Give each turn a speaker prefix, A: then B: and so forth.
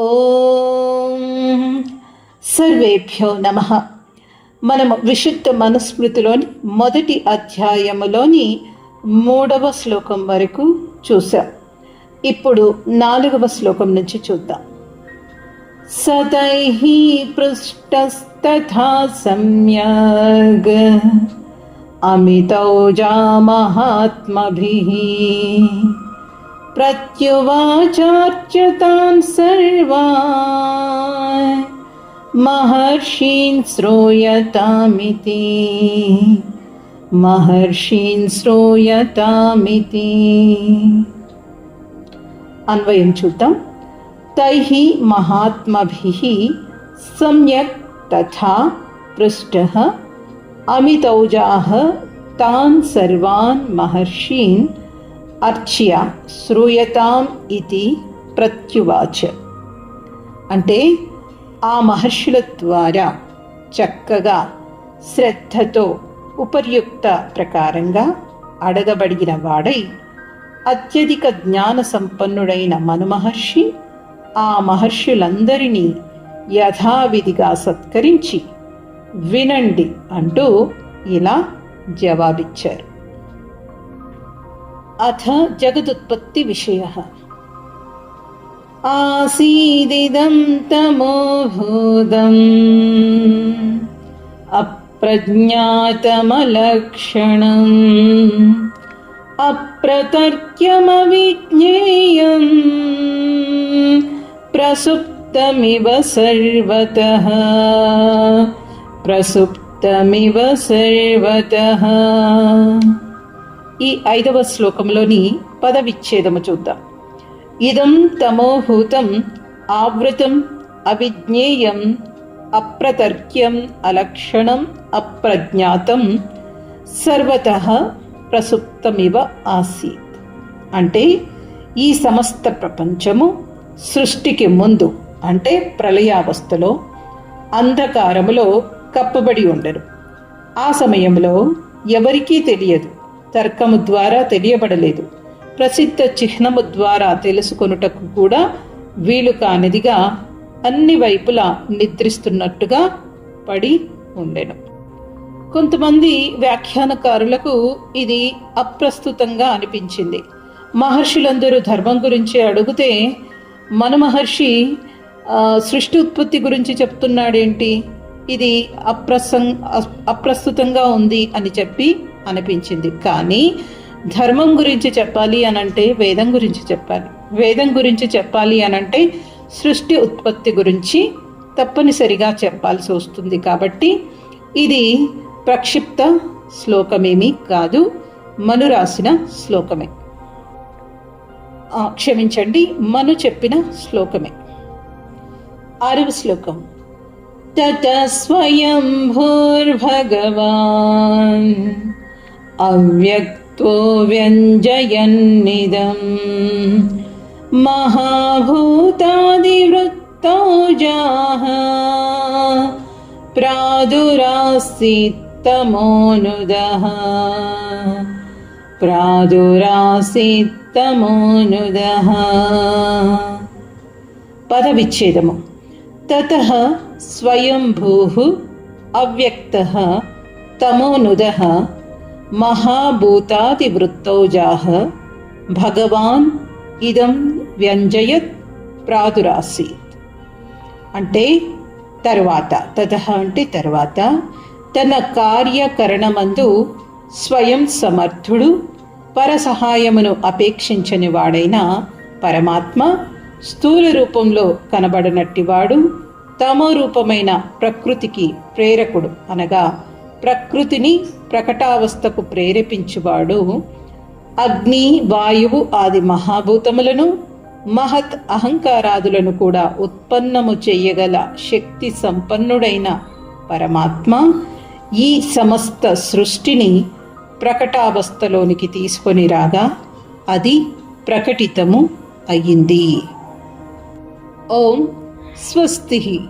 A: ఓం సర్వేభ్యో నమ. మనము విశుద్ధ మనుస్మృతిలోని మొదటి అధ్యాయములోని మూడవ శ్లోకం వరకు చూసాం ఇప్పుడు నాలుగవ శ్లోకం నుంచి చూద్దాం. సతైః పృష్టస్తథా సమ్యగ్ అమితౌజా మహాత్మభిः. प्रत्युवाचार्चतान् सर्वा महर्षीन् श्रूयतामिति। महर्षीन् श्रूयतामिति। अन्वयं श्रुतं तैः महात्मभिः सम्यक् तथा पृष्टः। अमितौजाः तान् सर्वान् महर्षीन् అర్చ్య శ్రూయతాం ఇది ప్రత్యువాచ. అంటే ఆ మహర్షుల ద్వారా చక్కగా శ్రద్ధతో ఉపర్యుక్త ప్రకారంగా అడగబడిన వాడై అత్యధిక జ్ఞాన సంపన్నుడైన మనుమహర్షి ఆ మహర్షులందరినీ యథావిధిగా సత్కరించి వినండి అంటూ ఇలా జవాబిచ్చారు. अथ जगदुत्पत्तिविषयः। आसीदिदं तमोभूतम् अप्रज्ञातमलक्षणम्। अप्रतर्क्यमविज्ञेयम्। प्रसुप्तमिव सर्वतः। प्रसुप्तमिव सर्वतः। ఈ ఐదవ శ్లోకంలోని పదవిచ్ఛేదము చూద్దాం. ఇదం తమోభూతం ఆవృతం అవిజ్ఞేయం అప్రతర్క్యం అలక్షణం అప్రజ్ఞాతం సర్వత ప్రసుప్తమివ ఆసీత్. అంటే ఈ సమస్త ప్రపంచము సృష్టికి ముందు అంటే ప్రళయావస్థలో అంధకారములో కప్పబడి ఉండరు ఆ సమయంలో ఎవరికీ తెలియదు తర్కము ద్వారా తెలియబడలేదు. ప్రసిద్ధ చిహ్నము ద్వారా తెలుసుకొనుటకు కూడా వీలు కానిదిగా అన్ని వైపులా నిద్రిస్తున్నట్టుగా పడి ఉండెను. కొంతమంది వ్యాఖ్యానకారులకు ఇది అప్రస్తుతంగా అనిపించింది. మహర్షులందరూ ధర్మం గురించి అడిగితే మన మహర్షి సృష్టి ఉత్పత్తి గురించి చెప్తున్నాడేంటి? ఇది అప్రసం అప్రస్తుతంగా ఉంది అని చెప్పి అనిపించింది. కానీ ధర్మం గురించి చెప్పాలి అనంటే వేదం గురించి చెప్పాలి. వేదం గురించి చెప్పాలి అనంటే సృష్టి ఉత్పత్తి గురించి తప్పనిసరిగా చెప్పాల్సి వస్తుంది. కాబట్టి ఇది ప్రక్షిప్త శ్లోకమేమీ కాదు మను రాసిన శ్లోకమే క్షమించండి మను చెప్పిన శ్లోకమే. ఆరవ శ్లోకం. తత స్వయం భూర్భగవాన్ अव्यक्तो व्यञ्जयन्निदम् महाभूतादिवृत्तौजाः प्रादुरासीत्तमोऽनुदः प्रादुरासीत्तमोऽनुदः పదవిచ్ఛేదము తత స్వయంభూ అవ్యక్త తమోనుద మహాభూతాదివృత్తౌజాः భగవాన్ ఇదం వ్యంజయత్ ప్రాదురాసీత్. అంటే తర్వాత తత అంటే తర్వాత తన కార్యకరణమందు స్వయం సమర్థుడు పరసహాయమును అపేక్షించని వాడైన పరమాత్మ స్థూల రూపంలో కనబడనట్టివాడు తమో రూపమైన ప్రకృతికి ప్రేరకుడు అనగా ప్రకృతిని ప్రకటావస్థకు ప్రేరేపించువాడు. అగ్ని వాయువు ఆది మహాభూతములను మహత్ అహంకారాదులను కూడా ఉత్పన్నము చేయగల శక్తి సంపన్నుడైన పరమాత్మ ఈ సమస్త సృష్టిని ప్రకటావస్థలోనికి తీసుకొని రాగా అది ప్రకటితము అయ్యింది ఓం స్వస్తి.